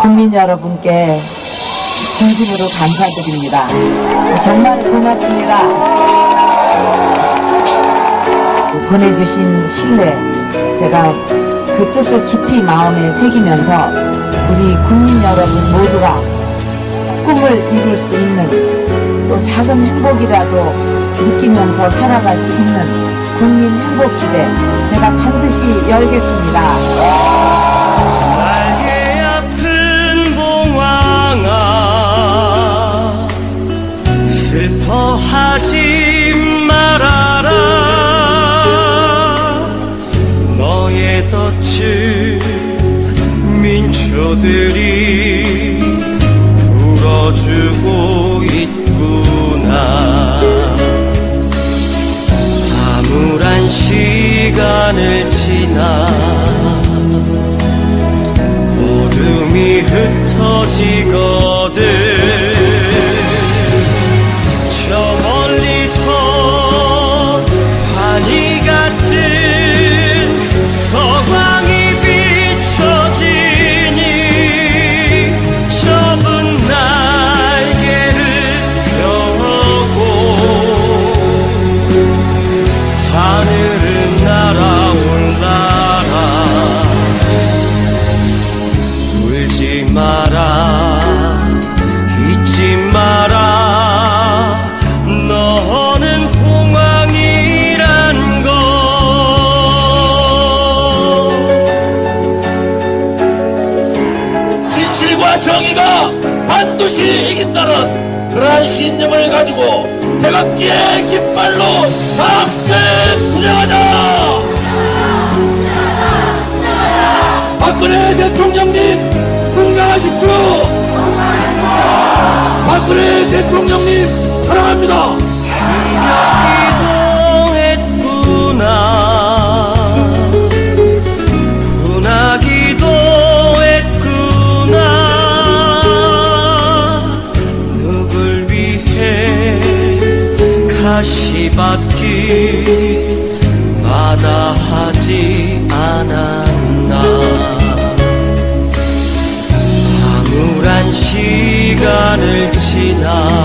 국민 여러분께 진심으로 감사드립니다. 정말 고맙습니다. 보내주신 신뢰, 제가 그 뜻을 깊이 마음에 새기면서 우리 국민 여러분 모두가 꿈을 이룰 수 있는 또 작은 행복이라도 느끼면서 살아갈 수 있는 국민 행복 시대 제가 반드시 열겠습니다. 덫을 민초들이 불어주고 있구나. 암울한 시간을 지나 어둠이 흩어지 정의가 반드시 이긴다는 그러한 신념을 가지고 태극기의 깃발로 다 함께 투쟁하자! 박근혜 대통령님 건강하십시오! 박근혜 대통령님 사랑합니다! 가시밭길 마다하지 않았나. 암울한 시간을 지나